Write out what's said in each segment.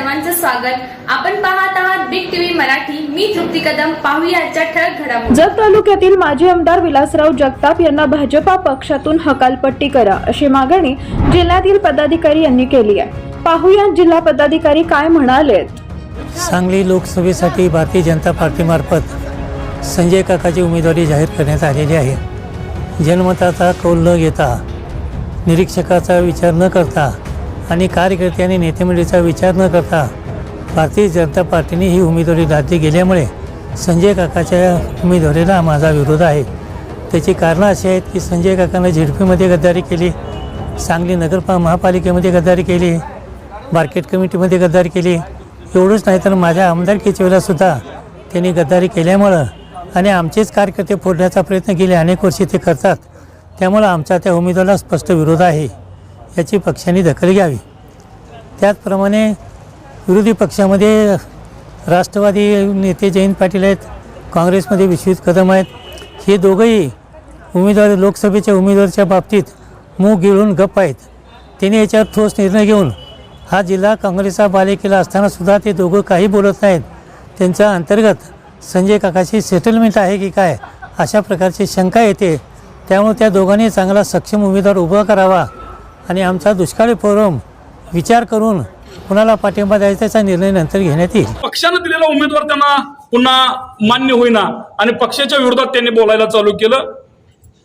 सर्वांचं स्वागत. आपण पाहत आहात बिग टीव्ही मराठी. मी तृप्ती कदम. पाहूया आजच्या ठळक घडामोडी. जत तालुक्यातील माजी आमदार विलासराव जगताप यांना भाजपा पक्षातून हकालपट्टी करा अशी मागणी जिल्ह्यातील पदाधिकारी यांनी केली आहे. पाहूया जिल्हा पदाधिकारी काय म्हणालेत सांगली लोकसभेसाठी भारतीय जनता पार्टीमार्फत संजय काकाची उमेदवारी जाहीर करण्यात आलेली आहे. जनमताचा कौल न घेता निरीक्षकाचा विचार न करता आणि कार्यकर्ते आणि नेतेमंडळीचा विचार न करता भारतीय जनता पार्टीने ही उमेदवारी लादली गेल्यामुळे संजय काकाच्या उमेदवारीला माझा विरोध आहे. त्याची कारणं अशी आहेत की संजय काकानं झेडपीमध्ये गद्दारी केली सांगली नगरपा महापालिकेमध्ये गद्दारी केली मार्केट कमिटीमध्ये गद्दारी केली. एवढंच नाही तर माझ्या आमदारकीच्या वेळेलासुद्धा त्यांनी गद्दारी केल्यामुळं आणि आमचेच कार्यकर्ते फोडण्याचा प्रयत्न गेले अनेक वर्षी ते करतात त्यामुळं आमचा त्या उमेदवाराला स्पष्ट विरोध आहे. याची पक्षाने दखल घ्यावी. त्याचप्रमाणे विरोधी पक्षामध्ये राष्ट्रवादी नेते जयंत पाटील आहेत काँग्रेसमध्ये विश्वजित कदम आहेत. हे दोघंही उमेदवार लोकसभेच्या उमेदवाराच्या बाबतीत मूग गिळून गप्प आहेत. त्यांनी याच्यावर ठोस निर्णय घेऊन हा जिल्हा काँग्रेसचा बालेकिला असतानासुद्धा ते दोघं काही बोलत नाहीत. त्यांच्या अंतर्गत संजय काकाशी सेटलमेंट आहे की काय अशा प्रकारची शंका येते. त्यामुळे त्या दोघांनी चांगला सक्षम उमेदवार उभा करावा. आणि आमचा दुष्काळी फोरम विचार करून कुणाला पाठिंबा द्यायचा याचा निर्णय नंतर घेण्यात येईल. पक्षानं दिलेला उमेदवार त्यांना पुन्हा मान्य होईना आणि पक्षाच्या विरोधात त्यांनी बोलायला चालू केलं.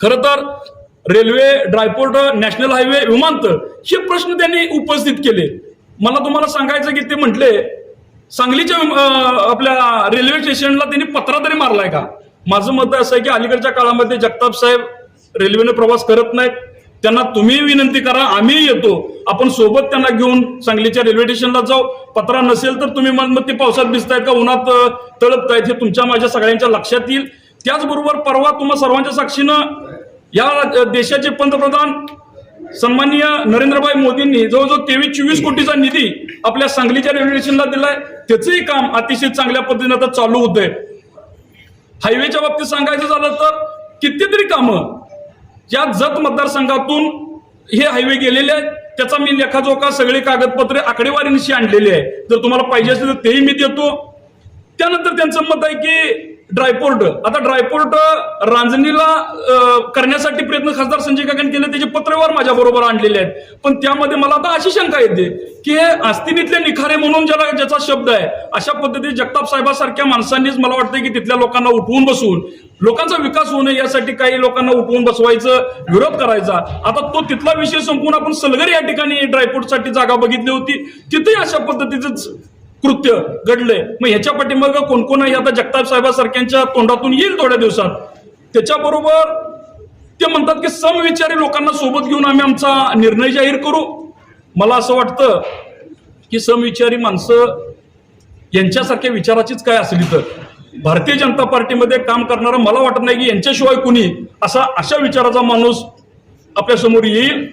खरं तर रेल्वे ड्रायपोर्ट नॅशनल हायवे विमानतळ हे प्रश्न त्यांनी उपस्थित केले. मला तुम्हाला सांगायचं की ते म्हटले सांगलीच्या आपल्या रेल्वे स्टेशनला त्यांनी पत्रा तरी मारलाय का? माझं मत असं आहे की अलीकडच्या काळामध्ये जगताप साहेब रेल्वेने प्रवास करत नाहीत. त्यांना तुम्ही विनंती करा आम्ही येतो. आपण सोबत त्यांना घेऊन सांगलीच्या रेल्वे स्टेशनला जाऊ. पत्रा नसेल तर तुम्ही मग ते पावसात भिजतायत का उन्हात तळपतायत हे तुमच्या माझ्या सगळ्यांच्या लक्षात येईल. त्याचबरोबर परवा तुम्हा सर्वांच्या साक्षीनं या देशाचे पंतप्रधान सन्माननीय नरेंद्रभाई मोदींनी जवळजवळ तेवीस चोवीस कोटीचा निधी आपल्या सांगलीच्या रेल्वे स्टेशनला दिलाय. त्याचंही काम अतिशय चांगल्या पद्धतीने आता चालू होतंय. हायवेच्या बाबतीत सांगायचं झालं तर कितीतरी कामं ज्या जत मतदारसंघातून हे हायवे गेलेले आहेत त्याचा मी लेखाजोखा सगळे कागदपत्रे आकडेवारीनिशी आणलेली आहे. जर तुम्हाला पाहिजे असेल तर तेही मी देतो. त्यानंतर त्यांचं मत आहे की ड्रायपोर्ट आता ड्रायपोर्ट रांजणीला करण्यासाठी प्रयत्न खासदार संजय काकांनी केले त्याचे पत्रव्यवहार माझ्या बरोबर आणलेले आहेत. पण त्यामध्ये मला आता अशी शंका येते की हे आस्तिनीतले निखारे म्हणून ज्याला ज्याचा शब्द आहे अशा पद्धतीने जगताप साहेबासारख्या माणसांनीच मला वाटतं की तिथल्या लोकांना उठवून बसवून लोकांचा विकास होऊ नये यासाठी काही लोकांना उठवून बसवायचं विरोध करायचा. आता तो तिथला विषय संपून आपण सलगर या ठिकाणी ड्रायपोर्टसाठी जागा बघितली होती. तिथेही अशा पद्धतीचं कृत्य घडलंय. मग ह्याच्या पाठिंबा कोणकोण आहे आता जगताप साहेबासारख्यांच्या तोंडातून येईल थोड्या दिवसात. त्याच्याबरोबर ते म्हणतात की समविचारी लोकांना सोबत घेऊन आम्ही आमचा निर्णय जाहीर करू. मला असं वाटतं की समविचारी माणसं यांच्यासारख्या विचाराचीच काय असली तर. भारतीय जनता पार्टीमध्ये काम करणारा मला वाटत नाही की यांच्याशिवाय कुणी असा अशा विचाराचा माणूस आपल्यासमोर येईल.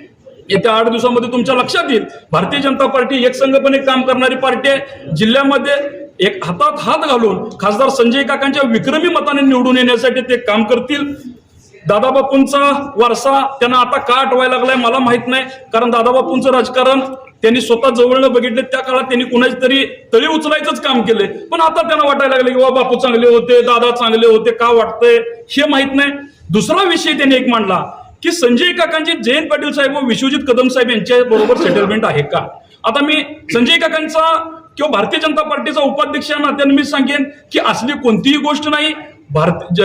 येत्या आठ दिवसामध्ये तुमच्या लक्षात येईल. भारतीय जनता पार्टी एकसंघपणे काम करणारी पार्टी आहे. जिल्ह्यामध्ये एक हातात हात घालून खासदार संजय काकांच्या विक्रमी मताने निवडून येण्यासाठी ते काम करतील. दादाबापूंचा वारसा त्यांना आता का आठवायला लागलाय मला माहीत नाही. कारण दादाबापूंचं राजकारण त्यांनी स्वतः जवळनं बघितले. त्या काळात त्यांनी कुणाची तरी तळी उचलायचंच काम केले पण आता त्यांना वाटायला लागले की वा बापू चांगले होते दादा चांगले होते का वाटतंय हे माहीत नाही. दुसरा विषय त्यांनी एक मांडला. की संजय काकांचे जयंत पाटील साहेब व विश्वजित कदम साहेब यांच्या बरोबर सेटलमेंट आहे का? आता मी संजय काकांचा किंवा भारतीय जनता पार्टीचा उपाध्यक्ष या नात्याने मी सांगेन की असली कोणतीही गोष्ट नाही. भारत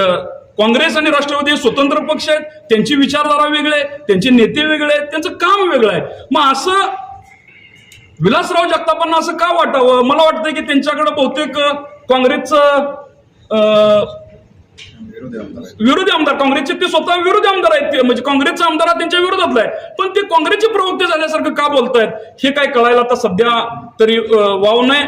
काँग्रेस आणि राष्ट्रवादी हे स्वतंत्र पक्ष आहेत. त्यांची विचारधारा वेगळे आहे, त्यांचे नेते वेगळे आहेत त्यांचं काम वेगळं आहे. मग असं विलासराव जगतापांना असं का वाटावं? मला वाटतं की त्यांच्याकडे बहुतेक काँग्रेसचं अं, विरोधी आमदार काँग्रेसचे ते स्वतः विरोधी आमदार आहेत ते. म्हणजे काँग्रेसचा आमदार त्यांच्या विरोधातला आहे. पण ते काँग्रेसचे प्रवक्ते झाल्यासारखं का बोलतायत? हे काय कळायला आता सध्या तरी वाव नाही.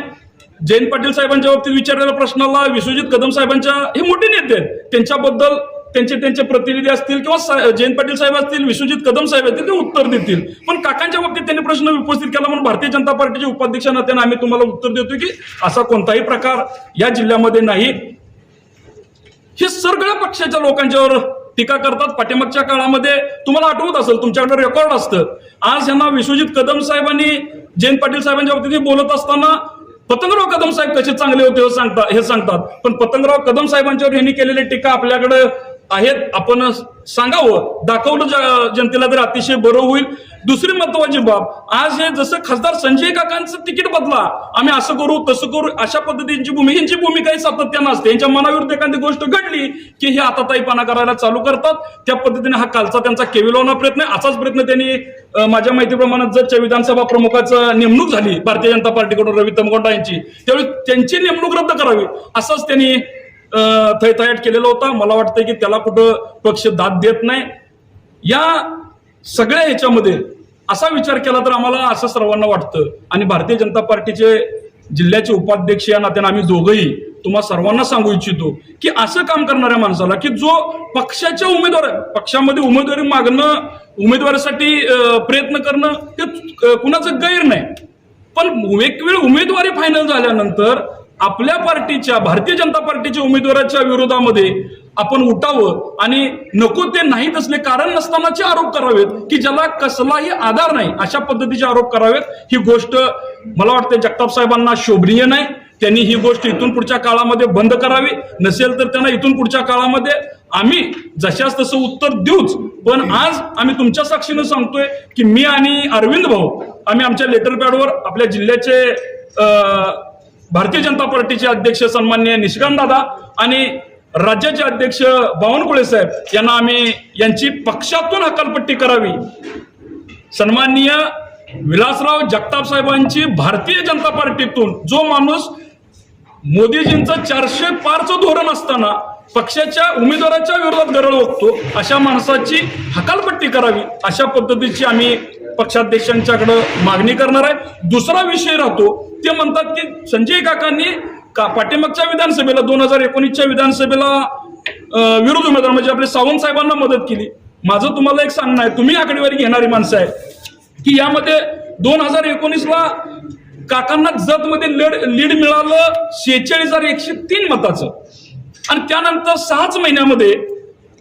जयंत पाटील साहेबांच्या बाबतीत विचारलेल्या प्रश्नाला विश्वजित कदम साहेबांच्या हे मोठे नेते आहेत. त्यांच्याबद्दल त्यांचे त्यांचे प्रतिनिधी असतील किंवा जयंत पाटील साहेब असतील विश्वजित कदम साहेब असतील ते उत्तर देतील. पण काकांच्या बाबतीत त्यांनी प्रश्न उपस्थित केला म्हणून भारतीय जनता पार्टीचे उपाध्यक्ष नात्याने आम्ही तुम्हाला उत्तर देतो की असा कोणताही प्रकार या जिल्ह्यामध्ये नाही. हे सगळ्या पक्षाच्या लोकांच्यावर टीका करतात. पाठीमागच्या काळामध्ये तुम्हाला आठवत असेल तुमच्याकडे रेकॉर्ड असतं. आज यांना विश्वजित कदम साहेबांनी जयंत पाटील साहेबांच्या बाबतीत बोलत असताना पतंगराव कदम साहेब कसे चांगले होते हे सांगतात हे सांगतात. पण पतंगराव कदम साहेबांच्यावर यांनी केलेली टीका आपल्याकडे आहेत. आपण सांगावं दाखवलं जनतेला तर अतिशय बरं होईल. दुसरी महत्वाची बाब आज हे जसं खासदार संजय काकांचं तिकीट बदला आम्ही असं करू तसं करू अशा पद्धतीची भूमिका यांची भूमिका ही सातत्यानं असते. यांच्या मनाविरुद्ध एखादी गोष्ट घडली की हे आता ताईपणा करायला चालू करतात. त्या पद्धतीने हा कालचा त्यांचा केविलवणा प्रयत्न आहे. असाच प्रयत्न त्यांनी माझ्या माहितीप्रमाणे जरच्या विधानसभा प्रमुखाचं नेमणूक झाली भारतीय जनता पार्टीकडून रवी तमगोंडा यांची. त्यावेळी त्यांची नेमणूक रद्द करावी असंच त्यांनी थैथयाट केलेला होता. मला वाटतं की त्याला कुठं पक्ष दाद देत नाही. या सगळ्या ह्याच्यामध्ये असा विचार केला तर आम्हाला असं सर्वांना वाटतं. आणि भारतीय जनता पार्टीचे जिल्ह्याचे उपाध्यक्ष या नात्याने आम्ही दोघंही तुम्हा सर्वांना सांगू इच्छितो की असं काम करणाऱ्या माणसाला की जो पक्षाच्या उमेदवार पक्षामध्ये उमेदवारी मागणं उमेदवारीसाठी प्रयत्न करणं हे कुणाचं गैर नाही. पण एक वेळ उमेदवारी फायनल झाल्यानंतर आपल्या पार्टीच्या भारतीय जनता पार्टीच्या उमेदवाराच्या विरोधामध्ये आपण उठावं आणि नको ते नाहीत असले कारण नसतानाचे आरोप करावेत की ज्याला कसलाही आधार नाही अशा पद्धतीचे आरोप करावेत. ही गोष्ट मला वाटते जगताप साहेबांना शोभनीय नाही. त्यांनी ही गोष्ट इथून पुढच्या काळामध्ये बंद करावी. नसेल तर त्यांना इथून पुढच्या काळामध्ये आम्ही जशाच तसं उत्तर देऊच. पण आज आम्ही तुमच्या साक्षीनं सांगतोय की मी आणि अरविंद भाऊ आम्ही आमच्या लेटर पॅडवर आपल्या जिल्ह्याचे अं, भारतीय जनता पार्टीचे अध्यक्ष सन्मान्य निष्कांत दादा आणि राज्याचे अध्यक्ष बावनकुळे साहेब यांना आम्ही यांची पक्षातून हकालपट्टी करावी. सन्माननीय विलासराव जगताप साहेबांची भारतीय जनता पार्टीतून जो माणूस मोदीजींचं चारशे पारचं धोरण असताना पक्षाच्या उमेदवाराच्या विरोधात गरळ ओकतो अशा माणसाची हकालपट्टी करावी अशा पद्धतीची आम्ही पक्षाध्यक्षांच्याकडं मागणी करणार आहे. दुसरा विषय राहतो ते म्हणतात की संजय काकांनी का पाठीमागच्या विधानसभेला दोन हजार एकोणीसच्या विधानसभेला विरोध उमेदवार म्हणजे आपले सावंत साहेबांना मदत केली. माझं तुम्हाला एक सांगणं आहे तुम्ही आकडेवारी घेणारी माणसं आहे की यामध्ये दोन हजार एकोणीसला काकांना जत मध्ये लीड लीड मिळालं शेहेचाळीस हजार एकशे तीन मताचं. आणि त्यानंतर सहाच महिन्यामध्ये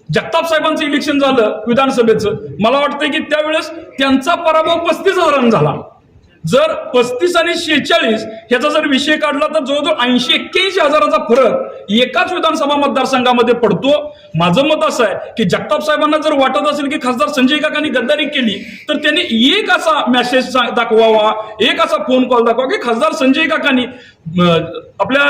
जगताप साहेबांचं इलेक्शन झालं विधानसभेचं. मला वाटतं की त्यावेळेस त्यांचा पराभव पस्तीस हजारांनी झाला. जर पस्तीस आणि शेहेचाळीस ह्याचा जर विषय काढला तर जवळजवळ ऐंशी एक्क्याऐंशी हजाराचा फरक एकाच विधानसभा मतदारसंघामध्ये पडतो. माझं मत असं आहे की जगताप साहेबांना जर वाटत असेल की खासदार संजय काकांनी गद्दारी केली तर त्यांनी एक असा मेसेज दाखवावा एक असा फोन कॉल दाखवा की खासदार संजय काकांनी आपल्या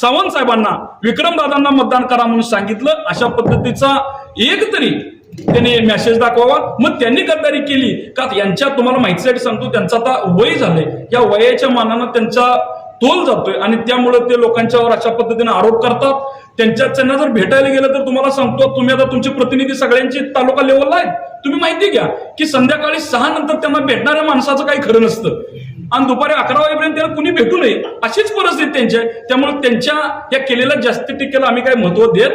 सावंत साहेबांना विक्रमदादांना मतदान करा म्हणून सांगितलं. अशा पद्धतीचा एक तरी त्यांनी मेसेज दाखवावा. मग त्यांनी गद्दारी केली. का यांच्या तुम्हाला माहितीसाठी सांगतो त्यांचं आता वय झालंय. या वयाच्या मानानं त्यांचा तोल जातोय आणि त्यामुळे ते लोकांच्यावर अशा पद्धतीने आरोप करतात. त्यांच्या त्यांना जर भेटायला गेलं तर तुम्हाला सांगतो तुम्ही आता तुमचे प्रतिनिधी सगळ्यांची तालुका लेवलला आहेत. तुम्ही माहिती घ्या की संध्याकाळी सहा नंतर त्यांना भेटणाऱ्या माणसाचं काही खरं नसतं. आणि दुपारी अकरा वाजेपर्यंत त्यांना कुणी भेटू नये. अशीच परिस्थिती त्यांची आहे. त्यामुळे त्यांच्या या केलेल्या जास्ती टीकेला आम्ही काही महत्त्व देत